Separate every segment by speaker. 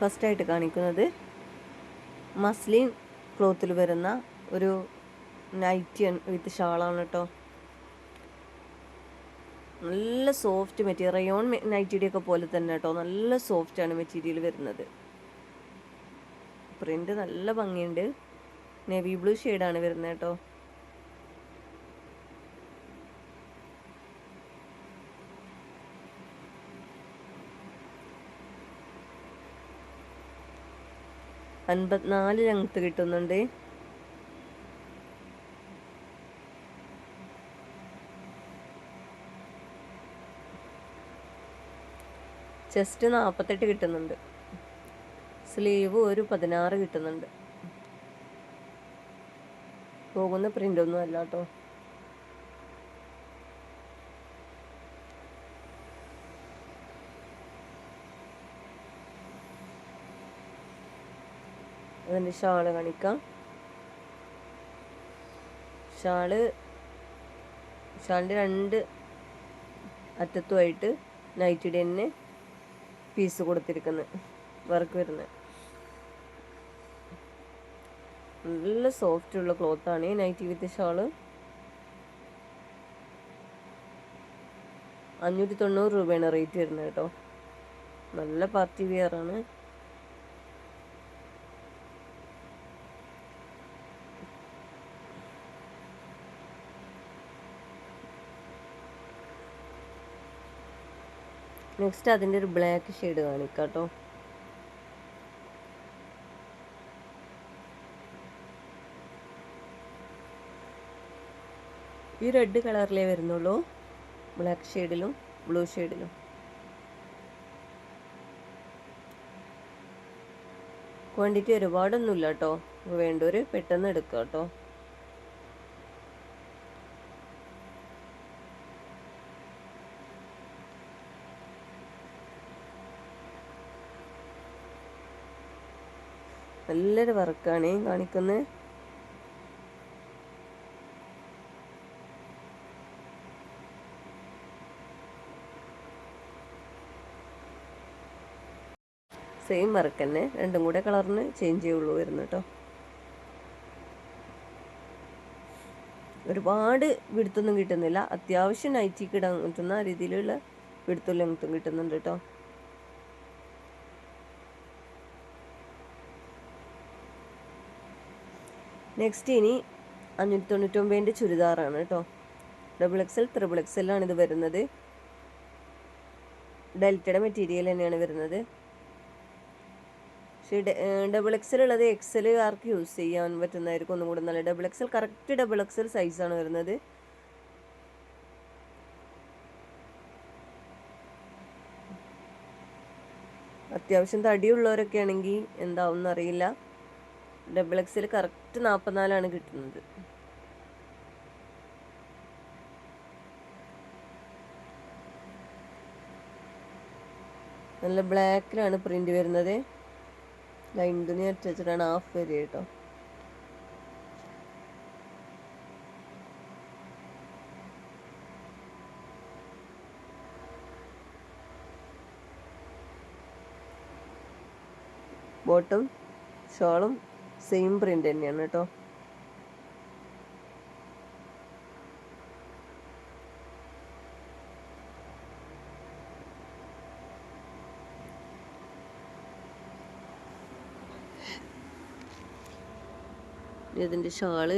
Speaker 1: ഫസ്റ്റായിട്ട് കാണിക്കുന്നത് മസ്ലിൻ ക്ലോത്തിൽ വരുന്ന ഒരു നൈറ്റി വിത്ത് ഷാളാണ് കേട്ടോ. നല്ല സോഫ്റ്റ് മെറ്റീരിയൽ റയോൺ നൈറ്റിയുടെ ഒക്കെ പോലെ തന്നെ കേട്ടോ. നല്ല സോഫ്റ്റാണ് മെറ്റീരിയൽ വരുന്നത്. പ്രിന്റ് നല്ല ഭംഗിയുണ്ട്. നേവി ബ്ലൂ ഷെയ്ഡാണ് വരുന്നത് കേട്ടോ. അൻപത്തിനാല് രംഗത്ത് കിട്ടുന്നുണ്ട്. ചെസ്റ്റ് നാൽപ്പത്തെട്ട് കിട്ടുന്നുണ്ട്. സ്ലീവ് ഒരു പതിനാറ് കിട്ടുന്നുണ്ട്. പോകുന്ന പ്രിന്റൊന്നും അല്ല കേട്ടോ അതിന്റെ ഷാൾ കാണിക്കാം. ഷാൾ ഷാളിന്റെ രണ്ട് അറ്റത്തുമായിട്ട് നൈറ്റിയുടെ തന്നെ പീസ് കൊടുത്തിരിക്കുന്നത് വർക്ക് വരുന്നത് നല്ല സോഫ്റ്റ് ഉള്ള ക്ലോത്താണ് നൈറ്റി വിത്ത് ഷാൾ. അഞ്ഞൂറ്റി തൊണ്ണൂറ് രൂപയാണ് റേറ്റ് വരുന്നത് കേട്ടോ. നല്ല പാർട്ടി വെയർ ആണ്. നെക്സ്റ്റ് അതിന്റെ ഒരു ബ്ലാക്ക് ഷെയ്ഡ് കാണിക്കാം കേട്ടോ ഈ റെഡ് കളറിലേ വരുന്നുള്ളൂ. ബ്ലാക്ക് ഷെയ്ഡിലും ബ്ലൂ ഷെയ്ഡിലും. ക്വാണ്ടിറ്റി ഒരുപാടൊന്നുമില്ല കേട്ടോ വേണ്ടവർ പെട്ടെന്ന് എടുക്കാം കേട്ടോ നല്ലൊരു വർക്കാണ് കാണിക്കുന്നത്. സെയിം വർക്ക് തന്നെ. രണ്ടും കൂടെ കളറിന് ചേഞ്ച് ചെയ്യുള്ളൂ വരുന്നു കേട്ടോ. ഒരുപാട് വിടുത്തൊന്നും കിട്ടുന്നില്ല. അത്യാവശ്യം നൈറ്റിക്ക് ഇടാൻ പറ്റുന്ന രീതിയിലുള്ള വിടുത്തും ലെങ്ത്തും കിട്ടുന്നുണ്ട് കേട്ടോ. നെക്സ്റ്റ് ഇനി അഞ്ഞൂറ്റി തൊണ്ണൂറ്റൊമ്പതിന്റെ ചുരിദാറാണ് കേട്ടോ. ഡബിൾ എക്സൽ ത്രിബിൾ എക്സലാണ് ഇത് വരുന്നത്. ഡെൽറ്റയുടെ മെറ്റീരിയൽ തന്നെയാണ് വരുന്നത്. പക്ഷേ ഡബിൾ എക്സൽ ഉള്ളത് എക്സൽ ആർക്ക് യൂസ് ചെയ്യാൻ പറ്റുന്നതായിരിക്കും. ഒന്നും കൂടെ നല്ല double XL correct double XL സൈസാണ് വരുന്നത്. അത്യാവശ്യം തടിയുള്ളവരൊക്കെ ആണെങ്കിൽ എന്താവും എന്നറിയില്ല ഡബിൾ എക്സിൽ കറക്റ്റ് നാൽപ്പത്തിനാലാണ് കിട്ടുന്നത്. നല്ല ബ്ലാക്കിലാണ് പ്രിന്റ് വരുന്നത്. ലൈൻ തുണി അറ്റാച്ചിട്ടാണ് ഹാഫ് വരിക കേട്ടോ. ബോട്ടും ഷോളും സെയിം പ്രിന്റ് തന്നെയാണ് കേട്ടോ. ഇതിന്റെ ഷാൾ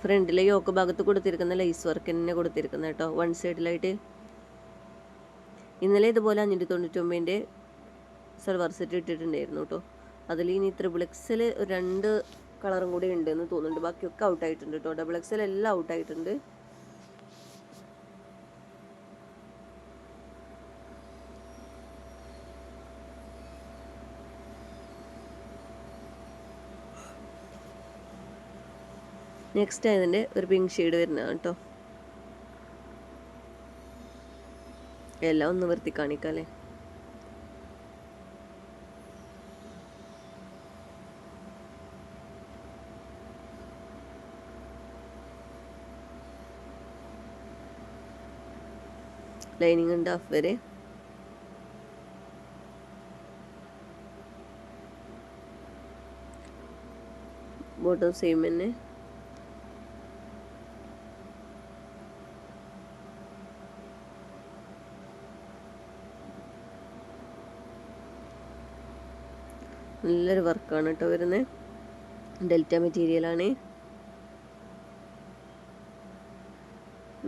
Speaker 1: ഫ്രണ്ടിലെ യോക്ക് ഭാഗത്ത് കൊടുത്തിരിക്കുന്ന ലൈസ് വർക്ക് തന്നെ കൊടുത്തിരിക്കുന്നത് കേട്ടോ. വൺ സൈഡിലായിട്ട് ഇന്നലെ ഇതുപോലെ അഞ്ഞൂറ്റി തൊണ്ണൂറ്റൊമ്പതിന്റെ സൽവാർ സെറ്റ് ഇട്ടിട്ടുണ്ടായിരുന്നു കേട്ടോ. അതിൽ ഇനി ത്രിബിൾ എക്സിൽ രണ്ട് കളറും കൂടി ഉണ്ട് എന്ന് തോന്നുന്നുണ്ട്. ബാക്കിയൊക്കെ ഔട്ട് ആയിട്ടുണ്ട് കേട്ടോ ഡബിൾ എക്സിൽ എല്ലാം ഔട്ട് ആയിട്ടുണ്ട്. നെക്സ്റ്റ് അതിന്റെ ഒരു പിങ്ക് ഷെയ്ഡ് വരുന്നതാണ് കേട്ടോ എല്ലാം ഒന്ന് നിർത്തി കാണിക്കാം അല്ലേ ലൈനിങ് ഉണ്ട് ഹാഫ് വരെ ബോട്ടം സെയിം തന്നെ. നല്ലൊരു വർക്കാണ് കേട്ടോ വരുന്നത് ഡെൽറ്റ മെറ്റീരിയലാണ്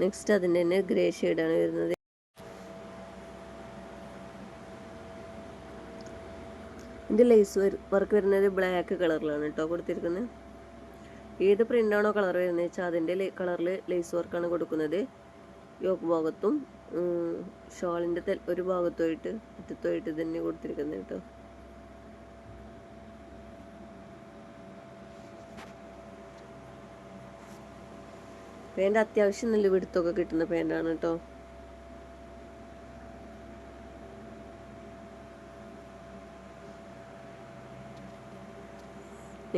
Speaker 1: നെക്സ്റ്റ് അതിന്റെ തന്നെ ഗ്രേ ഷെയ്ഡാണ് വരുന്നത്. ഇതിന്റെ ലേസ് വർക്ക് വരുന്നത് ബ്ലാക്ക് കളറിലാണ് കേട്ടോ കൊടുത്തിരിക്കുന്നത് ഏത് പ്രിന്റാണോ കളർ വരുന്നത് വെച്ചാൽ അതിന്റെ കളറിൽ ലേസ് വർക്കാണ് കൊടുക്കുന്നത്. യോക്ക് ഭാഗത്തും ഷോളിന്റെ ഒരു ഭാഗത്തുമായിട്ട് അറ്റത്തുമായിട്ട് തന്നെ കൊടുത്തിരിക്കുന്നത് കേട്ടോ പേന്റ് അത്യാവശ്യം നല്ല വിടുത്തൊക്കെ കിട്ടുന്ന പേന്റാണ് കേട്ടോ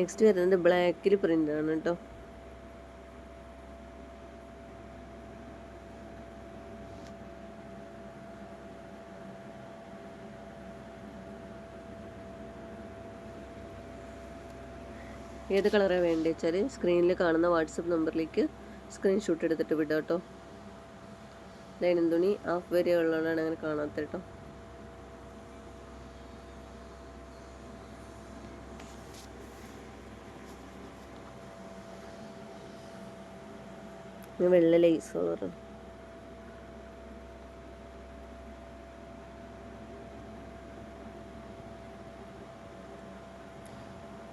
Speaker 1: നെക്സ്റ്റ് വരുന്നത് ബ്ലാക്കിൽ പ്രിന്റ് ആണ് കേട്ടോ ഏത് കളറാണ് വേണ്ടത് വെച്ചാൽ സ്ക്രീനിൽ കാണുന്ന വാട്സപ്പ് നമ്പറിലേക്ക് സ്ക്രീൻഷോട്ട് എടുത്തിട്ട് വിടാം കേട്ടോ ലൈനും തുണി ഹാഫ് വരെയുള്ളതാണ് അങ്ങനെ കാണാത്ത കേട്ടോ വെള്ള ലേസ് കളർ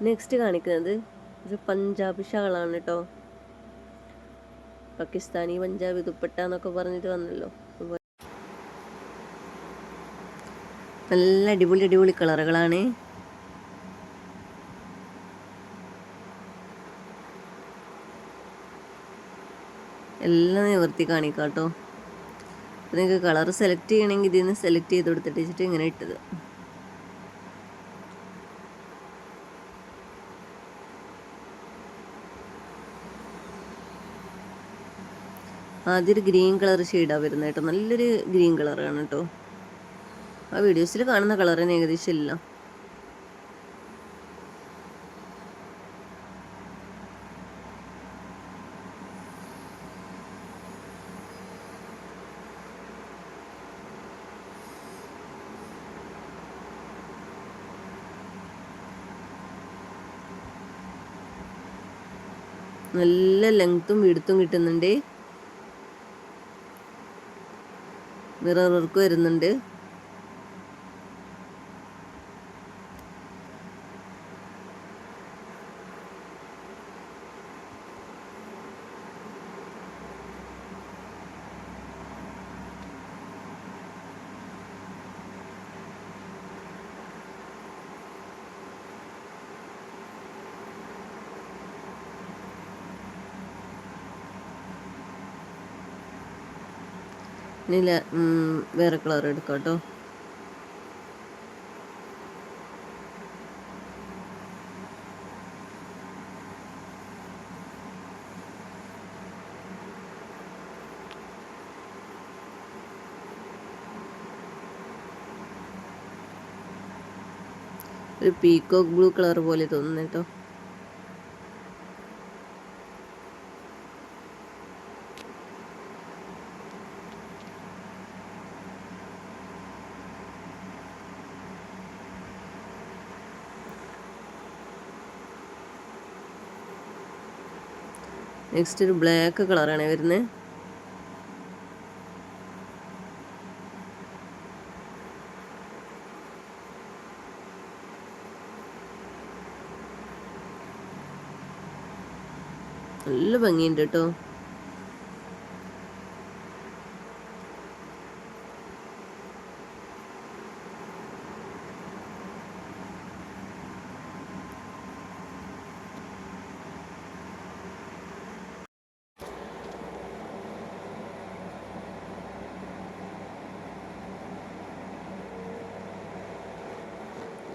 Speaker 1: നെക്സ്റ്റ് കാണിക്കുന്നത് ഇത് പഞ്ചാബി ഷാളാണ് കേട്ടോ പാകിസ്ഥാനി പഞ്ചാബി ദുപ്പട്ട എന്നൊക്കെ പറഞ്ഞിട്ട് വന്നല്ലോ. നല്ല അടിപൊളി അടിപൊളി കളറുകളാണ്. എല്ലാം നിവർത്തി കാണിക്കാം കേട്ടോ നിങ്ങൾക്ക് കളർ സെലക്ട് ചെയ്യണമെങ്കിൽ ഇതിൽ നിന്ന് സെലക്ട് ചെയ്ത് കൊടുത്തിട്ട് വെച്ചിട്ട് ഇങ്ങനെ ഇട്ടത്. ആദ്യം ഗ്രീൻ കളർ ഷെയ്ഡാണ് വരുന്നത് കേട്ടോ. നല്ലൊരു ഗ്രീൻ കളറാണ് കേട്ടോ. ആ വീഡിയോസിൽ കാണുന്ന കളർ തന്നെ ഏകദേശം ഇല്ല നല്ല ലെങ്ത്തും വീടുത്തും കിട്ടുന്നുണ്ട്. മിറർ വർക്ക് വരുന്നുണ്ട്. ഇനി വേറെ കളർ എടുക്കാം കേട്ടോ. ഒരു പീക്കോക്ക് ബ്ലൂ കളർ പോലെ തോന്നുന്നു കേട്ടോ. നെക്സ്റ്റ് ഒരു ബ്ലാക്ക് കളറാണ് വരുന്നത് നല്ല ഭംഗിയുണ്ട് കേട്ടോ.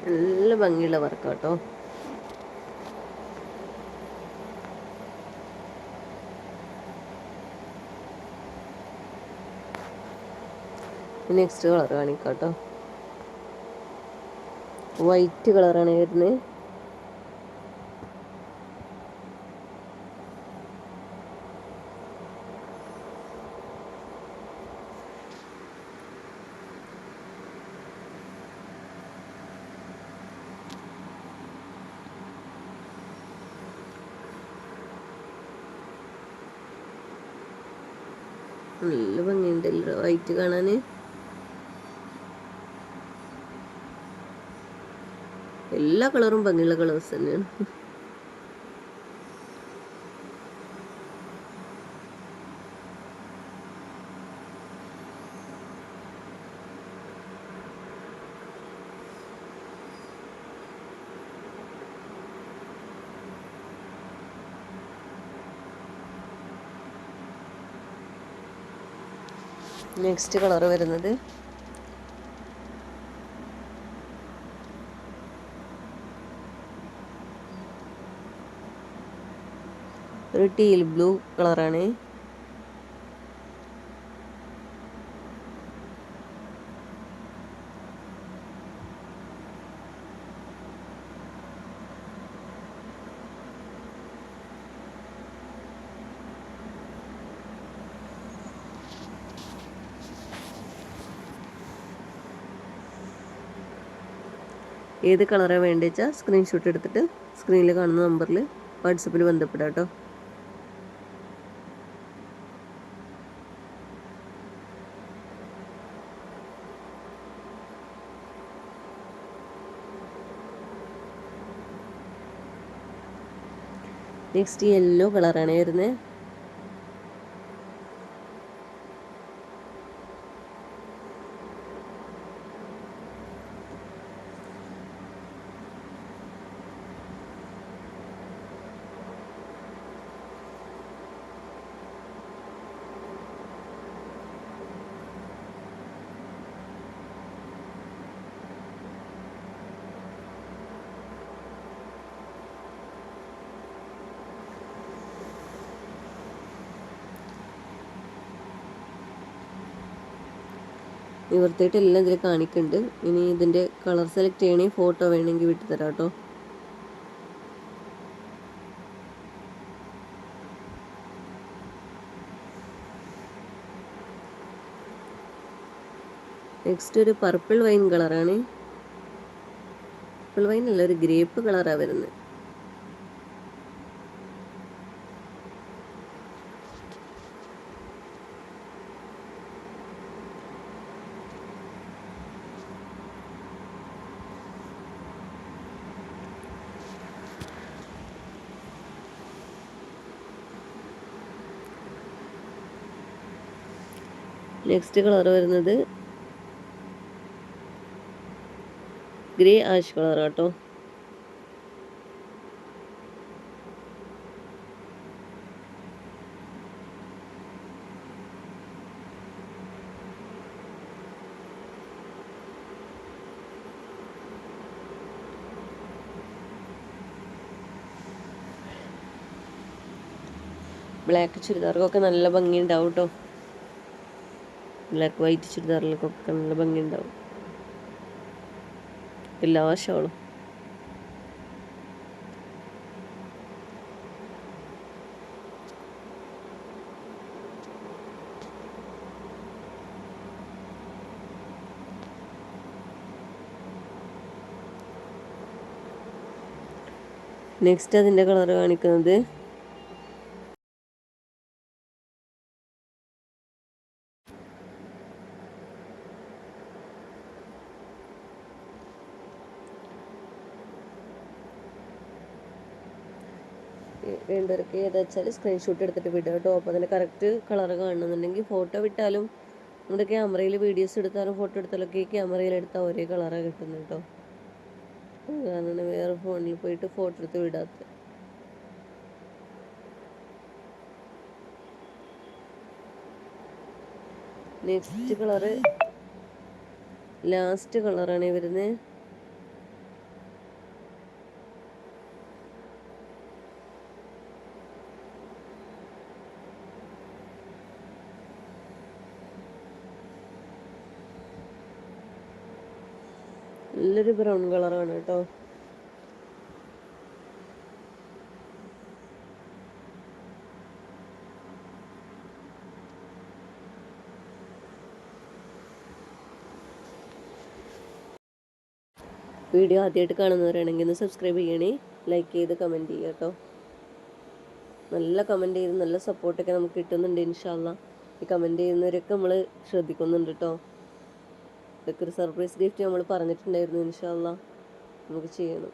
Speaker 1: നല്ല ഭംഗിയുള്ള വർക്ക് കേട്ടോ. നെക്സ്റ്റ് കളർ കാണിക്കാട്ടോ വൈറ്റ് കളറാണ് വരുന്നത്. നല്ല ഭംഗിയുണ്ടല്ലോ വൈറ്റ് കാണാന്. എല്ലാ കളറും ഭംഗിയുള്ള കളേഴ്സ് തന്നെയാണ്. നെക്സ്റ്റ് കളർ വരുന്നത്. ഒരു ടീൽ ബ്ലൂ കളറാണ്. ഏത് കളറാണ് വേണ്ടത് വെച്ചാൽ സ്ക്രീൻഷോട്ട് എടുത്തിട്ട് സ്ക്രീനിൽ കാണുന്ന നമ്പറിൽ വാട്സപ്പിൽ ബന്ധപ്പെടാം കേട്ടോ നെക്സ്റ്റ് യെല്ലോ കളറാണ് വരുന്നത് നിവർത്തിയിട്ട് എല്ലാം ഇതിൽ കാണിക്കുന്നുണ്ട് ഇനി ഇതിന്റെ കളർ സെലക്ട് ചെയ്യണമെങ്കിൽ ഫോട്ടോ വേണമെങ്കിൽ വിട്ടു തരാം കേട്ടോ. നെക്സ്റ്റ് ഒരു പർപ്പിൾ വൈൻ കളറാണ് പർപ്പിൾ വൈൻ അല്ല ഒരു ഗ്രേപ്പ് കളറാണ് വരുന്നത്. നെക്സ്റ്റ് കളർ വരുന്നത് ഗ്രേ ആഷ് കളർ കേട്ടോ ബ്ലാക്ക് ചുരിദാർക്കൊക്കെ നല്ല ഭംഗിയുണ്ടാവും കേട്ടോ ബ്ലാക്ക് വൈറ്റ് ചുരിദാറിലൊക്കെ നല്ല ഭംഗിയുണ്ടാവും. എല്ലാ ഷോളും നെക്സ്റ്റ് അതിന്റെ കളർ കാണിക്കുന്നത് വേണ്ടവർക്ക് ഏതാ വെച്ചാൽ സ്ക്രീൻഷോട്ട് എടുത്തിട്ട് വിടുക. കേട്ടോ. അപ്പോൾ അതിന്റെ കറക്റ്റ് കളർ കാണണമെന്നുണ്ടെങ്കിൽ ഫോട്ടോ വിട്ടാലും നമ്മുടെ ക്യാമറയിൽ വീഡിയോസ് എടുത്താലും ഫോട്ടോ എടുത്താലൊക്കെ ഈ ക്യാമറയിൽ എടുത്താൽ ഒരേ കളറാണ് കിട്ടുന്നത് കേട്ടോ. അതാണ് വേറെ ഫോണിൽ പോയിട്ട് ഫോട്ടോ എടുത്ത് വിടാത്ത നെക്സ്റ്റ് കളറ് ലാസ്റ്റ് കളറാണ് വരുന്നത്. നല്ലൊരു ബ്രൗൺ കളറാണ് കേട്ടോ. വീഡിയോ ആദ്യമായിട്ട് കാണുന്നവരാണെങ്കിൽ ഒന്ന് സബ്സ്ക്രൈബ് ചെയ്യണേ. ലൈക്ക് ചെയ്ത് കമന്റ് ചെയ്യുക കേട്ടോ. നല്ല കമന്റ് ചെയ്ത് നല്ല സപ്പോർട്ടൊക്കെ നമുക്ക് കിട്ടുന്നുണ്ട് ഇൻഷാല്ല ഈ കമന്റ് ചെയ്യുന്നവരൊക്കെ നമ്മൾ ശ്രദ്ധിക്കുന്നുണ്ട് കേട്ടോ. ഇതൊക്കെ ഒരു സർപ്രൈസ് ഗിഫ്റ്റ് നമ്മൾ പറഞ്ഞിട്ടുണ്ടായിരുന്നു ഇൻഷാല്ല നമുക്ക് ചെയ്യണം.